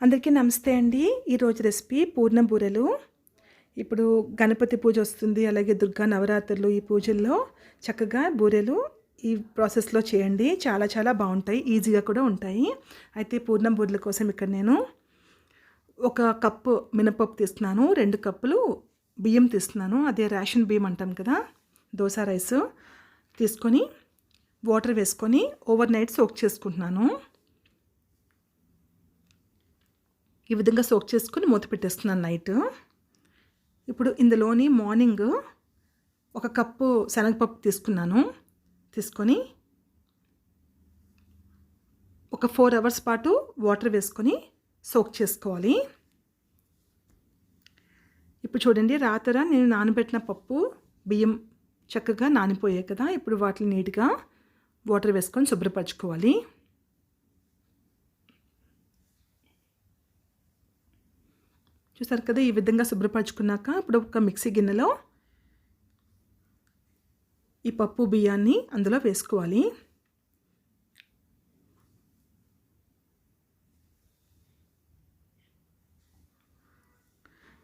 అందరికీ నమస్తే అండి. ఈరోజు రెసిపీ పూర్ణ బూరెలు. ఇప్పుడు గణపతి పూజ వస్తుంది అలాగే దుర్గా నవరాత్రులు ఈ పూజల్లో. చక్కగా బూరెలు ఈ ప్రాసెస్లో చేయండి. చాలా చాలా బాగుంటాయి ఈజీగా కూడా ఉంటాయి. అయితే పూర్ణం బూరెల కోసం ఇక్కడ నేను ఒక కప్పు మినపప్పు తీస్తున్నాను రెండు కప్పులు బియ్యం తీస్తున్నాను. అదే రేషన్ బియ్యం అంటాం కదా దోశ రైస్. తీసుకొని వాటర్ వేసుకొని ఓవర్ నైట్ సోక్ చేసుకుంటున్నాను. ఈ విధంగా సోక్ చేసుకుని మూత పెట్టేస్తున్నాను నైట్ ఇప్పుడు ఇందులోని మార్నింగ్ ఒక కప్పు శనగపప్పు తీసుకున్నాను. తీసుకొని ఒక ఫోర్ అవర్స్ పాటు వాటర్ వేసుకొని సోక్ చేసుకోవాలి. ఇప్పుడు చూడండి రాత్ర నేను నానబెట్టిన పప్పు బియ్యం చక్కగా నానిపోయాయి కదా ఇప్పుడు వాటిని నీట్గా వాటర్ వేసుకొని శుభ్రపరచుకోవాలి. చూసారు కదా ఈ విధంగా శుభ్రపరచుకున్నాక ఇప్పుడు ఒక మిక్సీ గిన్నెలో ఈ పప్పు బియ్యాన్ని అందులో వేసుకోవాలి.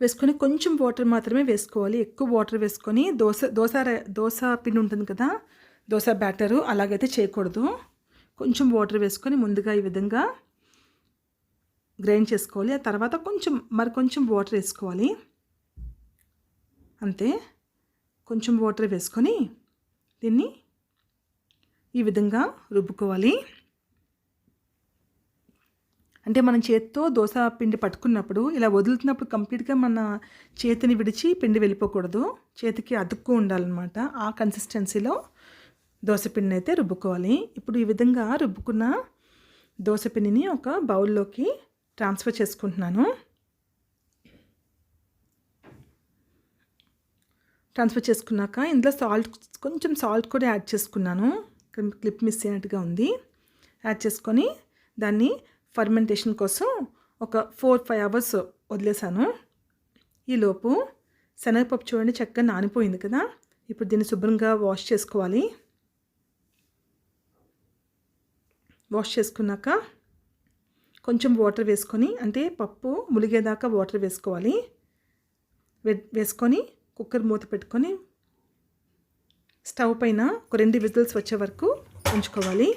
వేసుకొని కొంచెం వాటర్ మాత్రమే వేసుకోవాలి. ఎక్కువ వాటర్ వేసుకొని దోశ దోశ దోశ పిండి ఉంటుంది కదా దోశ బ్యాటరు అలాగైతే చేయకూడదు. కొంచెం వాటర్ వేసుకొని ముందుగా ఈ విధంగా గ్రైండ్ చేసుకోవాలి. ఆ తర్వాత కొంచెం మరి కొంచెం వాటర్ వేసుకోవాలి. అంతే. కొంచెం వాటర్ వేసుకొని దీన్ని ఈ విధంగా రుబ్బుకోవాలి. అంటే మనం చేతితో దోశ పిండి పట్టుకున్నప్పుడు ఇలా వదులుతున్నప్పుడు కంప్లీట్గా మన చేతిని విడిచి పిండి వెళ్ళిపోకూడదు. చేతికి అతుక్కు ఉండాలన్నమాట. ఆ కన్సిస్టెన్సీలో దోశ పిండిని అయితే రుబ్బుకోవాలి. ఇప్పుడు ఈ విధంగా రుబ్బుకున్న దోశ పిండిని ఒక బౌల్లోకి ట్రాన్స్ఫర్ చేసుకుంటున్నాను. ట్రాన్స్ఫర్ చేసుకున్నాక ఇందులో సాల్ట్ కొంచెం సాల్ట్ కూడా యాడ్ చేసుకున్నాను. క్లిప్ మిస్ అయినట్టుగా ఉంది. యాడ్ చేసుకొని దాన్ని ఫర్మెంటేషన్ కోసం ఒక ఫోర్ ఫైవ్ అవర్స్ వదిలేసాను ఈలోపు శనగపప్పు చూడండి చక్కగా నానిపోయింది కదా. ఇప్పుడు దీన్ని శుభ్రంగా వాష్ చేసుకోవాలి. వాష్ చేసుకున్నాక కొంచెం వాటర్ వేసుకొని అంటే పప్పు ములిగేదాకా వాటర్ వేసుకోవాలి. వేసుకొని కుక్కర్ మూత పెట్టుకొని స్టవ్ పైన ఒక రెండు విజిల్స్ వచ్చే వరకు ఉంచుకోవాలి.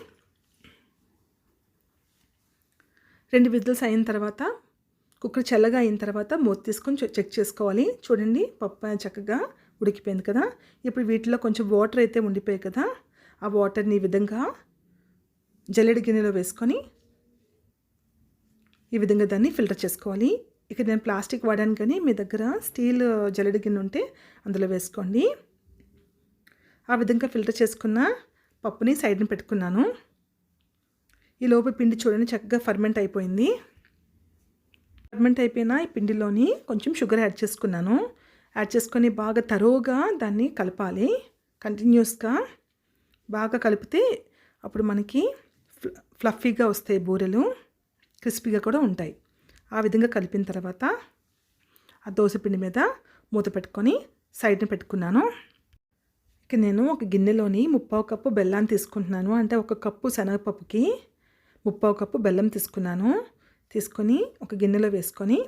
రెండు విజిల్స్ అయిన తర్వాత కుక్కర్ చల్లగా అయిన తర్వాత మూత తీసుకొని చెక్ చేసుకోవాలి. చూడండి పప్పు చక్కగా ఉడికిపోయింది కదా. ఇప్పుడు వీటిలో కొంచెం వాటర్ అయితే ఉండిపోయాయి కదా. ఆ వాటర్ని ఈ విధంగా జల్లెడి గిన్నెలో వేసుకొని ఈ విధంగా దాన్ని ఫిల్టర్ చేసుకోవాలి. ఇక నేను ప్లాస్టిక్ వాడాను కానీ మీ దగ్గర స్టీల్ జల్లెడ గిన్నె ఉంటే అందులో వేసుకోండి. ఆ విధంగా ఫిల్టర్ చేసుకున్న పప్పుని సైడ్ని పెట్టుకున్నాను. ఈ లోపు పిండి చూడండి చక్కగా ఫర్మెంట్ అయిపోయింది. ఫర్మెంట్ అయిపోయిన ఈ పిండిలోని కొంచెం షుగర్ యాడ్ చేసుకున్నాను. యాడ్ చేసుకొని బాగా తరోగా దాన్ని కలపాలి. కంటిన్యూస్గా బాగా కలిపితే అప్పుడు మనకి ఫ్లఫీగా వస్తాయి బూరెలు. క్రిస్పీగా కూడా ఉంటాయి. ఆ విధంగా కలిపిన తర్వాత ఆ పిండి మీద మూత పెట్టుకొని సైడ్ని పెట్టుకున్నాను. ఇక నేను ఒక గిన్నెలోని ముప్పావు కప్పు బెల్లాన్ని తీసుకుంటున్నాను. అంటే ఒక కప్పు శనగపప్పుకి ముప్పావు కప్పు బెల్లం తీసుకున్నాను. తీసుకొని ఒక గిన్నెలో వేసుకొని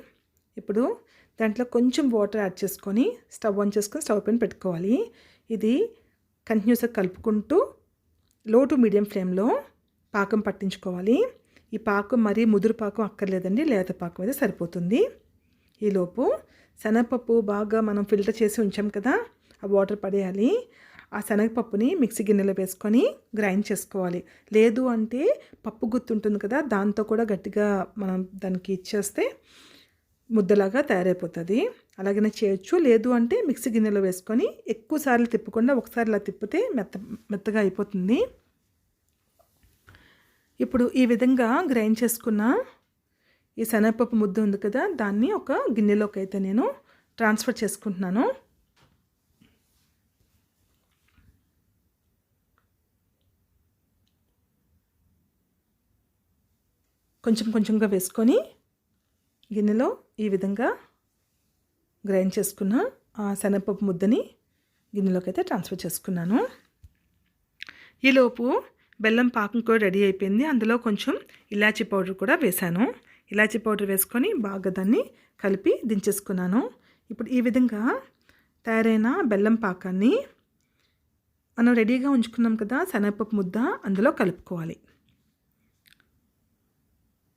ఇప్పుడు దాంట్లో కొంచెం వాటర్ యాడ్ చేసుకొని స్టవ్ ఆన్ చేసుకొని స్టవ్ పైన పెట్టుకోవాలి. ఇది కంటిన్యూస్గా కలుపుకుంటూ లో టు మీడియం ఫ్లేమ్లో పాకం పట్టించుకోవాలి. ఈ పాకం మరీ ముదురు పాకం అక్కర్లేదండి లేత పాకం అయితే సరిపోతుంది. ఈలోపు శనగపప్పు బాగా మనం ఫిల్టర్ చేసి ఉంచాం కదా ఆ వాటర్ పడేయాలి. ఆ శనగపప్పుని మిక్సీ గిన్నెలో వేసుకొని గ్రైండ్ చేసుకోవాలి. లేదు అంటే పప్పు గుర్తుంటుంది కదా దాంతో కూడా గట్టిగా మనం దానికి ఇచ్చేస్తే ముద్దలాగా తయారైపోతుంది. అలాగనే చేయొచ్చు. లేదు అంటే మిక్సీ గిన్నెలో వేసుకొని ఎక్కువసార్లు తిప్పకుండా ఒకసారి ఇలా తిప్పితే మెత్త మెత్తగా అయిపోతుంది. ఇప్పుడు ఈ విధంగా గ్రైండ్ చేసుకున్న ఈ శనగపప్పు ముద్ద ఉంది కదా దాన్ని ఒక గిన్నెలోకి అయితే నేను ట్రాన్స్ఫర్ చేసుకుంటున్నాను. కొంచెం కొంచెంగా వేసుకొని గిన్నెలో ఈ విధంగా గ్రైండ్ చేసుకున్న ఆ శనగపప్పు ముద్దని గిన్నెలోకి అయితే ట్రాన్స్ఫర్ చేసుకున్నాను. ఈలోపు బెల్లం పాకం కూడా రెడీ అయిపోయింది. అందులో కొంచెం ఇలాచీ పౌడర్ కూడా వేశాను. ఇలాచీ పౌడర్ వేసుకొని బాగా దాన్ని కలిపి దించేసుకున్నాను. ఇప్పుడు ఈ విధంగా తయారైన బెల్లం పాకాన్ని మనం రెడీగా ఉంచుకున్నాం కదా శనగపప్పు ముద్ద అందులో కలుపుకోవాలి.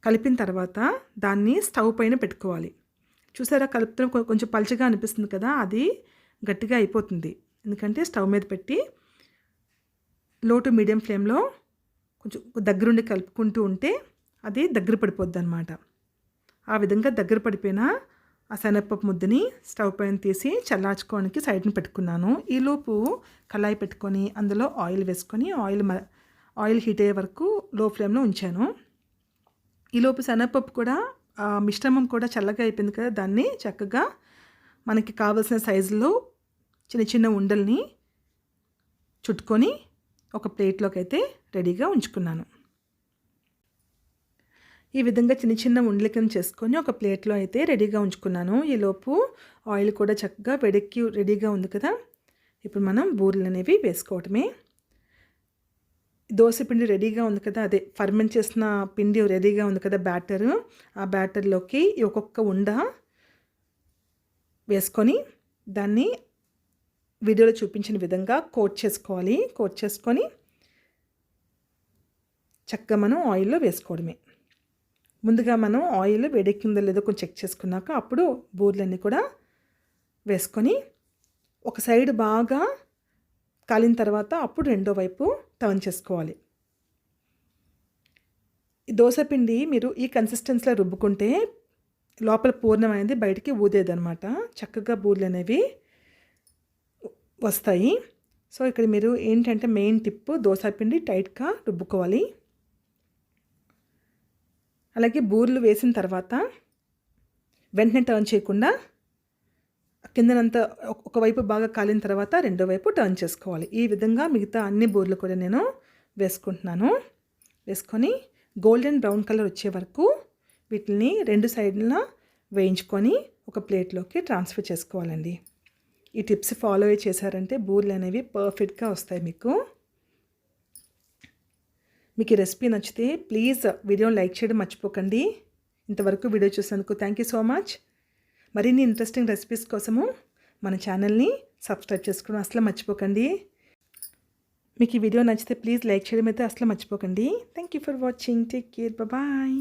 కలిపిన తర్వాత దాన్ని స్టవ్ పైన పెట్టుకోవాలి. చూసారా కలుపుతున్న కొంచెం పలుచగా అనిపిస్తుంది కదా అది గట్టిగా అయిపోతుంది. ఎందుకంటే స్టవ్ మీద పెట్టి లో టు మీడియం ఫ్లేమ్లో కొంచెం దగ్గరుండి కలుపుకుంటూ ఉంటే అది దగ్గర పడిపోద్ది అనమాట ఆ విధంగా దగ్గర పడిపోయిన ఆ శనగపప్పు ముద్దని స్టవ్ పైన తీసి చల్లార్చుకోవడానికి సైడ్ని పెట్టుకున్నాను. ఈలోపు కళాయి పెట్టుకొని అందులో ఆయిల్ వేసుకొని ఆయిల్ మ ఆయిల్ హీట్ అయ్యే వరకు లో ఫ్లేమ్లో ఉంచాను. ఈలోపు శనగపప్పు కూడా ఆ మిశ్రమం కూడా చల్లగా అయిపోయింది కదా దాన్ని చక్కగా మనకి కావలసిన సైజులో చిన్న చిన్న ఉండల్ని చుట్టుకొని ఒక ప్లేట్లోకి అయితే రెడీగా ఉంచుకున్నాను. ఈ విధంగా చిన్న చిన్న ఉండల కింద చేసుకొని ఒక ప్లేట్లో అయితే రెడీగా ఉంచుకున్నాను. ఈలోపు ఆయిల్ కూడా చక్కగా వెడెక్కి రెడీగా ఉంది కదా. ఇప్పుడు మనం బూరెలు అనేవి వేసుకోవటమే. దోశ పిండి రెడీగా ఉంది కదా అదే ఫర్మెంట్ చేసిన పిండి రెడీగా ఉంది కదా బ్యాటర్. ఆ బ్యాటర్లోకి ఒక్కొక్క ఉండ వేసుకొని దాన్ని వీడియోలో చూపించిన విధంగా కోట్ చేసుకోవాలి. కోట్ చేసుకొని చక్కగా మనం ఆయిల్లో వేసుకోవడమే. ముందుగా మనం ఆయిల్ వేడెక్కిందో లేదో కొంచెం చెక్ చేసుకున్నాక అప్పుడు బూర్లన్నీ కూడా వేసుకొని ఒక సైడ్ బాగా కాలిన తర్వాత అప్పుడు రెండో వైపు టర్న్ చేసుకోవాలి. ఈ దోశ పిండి మీరు ఈ కన్సిస్టెన్సీలో రుబ్బుకుంటే లోపల పూర్ణం అనేది బయటికి ఊదేదనమాట చక్కగా బూర్లు అనేవి వస్తాయి. సో ఇక్కడ మీరు ఏంటంటే మెయిన్ టిప్ దోశ పిండి టైట్గా రుబ్బుకోవాలి. అలాగే బూర్లు వేసిన తర్వాత వెంటనే టర్న్ చేయకుండా కిందనంతా ఒక- ఒకవైపు బాగా కాలిన తర్వాత రెండో వైపు టర్న్ చేసుకోవాలి. ఈ విధంగా మిగతా అన్ని బూర్లు కూడా నేను వేసుకుంటున్నాను. వేసుకొని గోల్డెన్ బ్రౌన్ కలర్ వచ్చే వరకు వీటిని రెండు సైడ్ల వేయించుకొని ఒక ప్లేట్లోకి ట్రాన్స్ఫర్ చేసుకోవాలండి. ఈ టిప్స్ ఫాలో అయ్యి చేశారంటే బూర్లు అనేవి పర్ఫెక్ట్గా వస్తాయి మీకు. మీకు ఈ రెసిపీ నచ్చితే ప్లీజ్ వీడియోని లైక్ చేయడం మర్చిపోకండి. ఇంతవరకు వీడియో చూసినందుకు థ్యాంక్ యూ సో మచ్. మరిన్ని ఇంట్రెస్టింగ్ రెసిపీస్ కోసము మన ఛానల్ని సబ్స్క్రైబ్ చేసుకోవడం అసలు మర్చిపోకండి. మీకు ఈ వీడియో నచ్చితే ప్లీజ్ లైక్ చేయడం అయితే అసలు మర్చిపోకండి. Thank you for watching. Take care. Bye.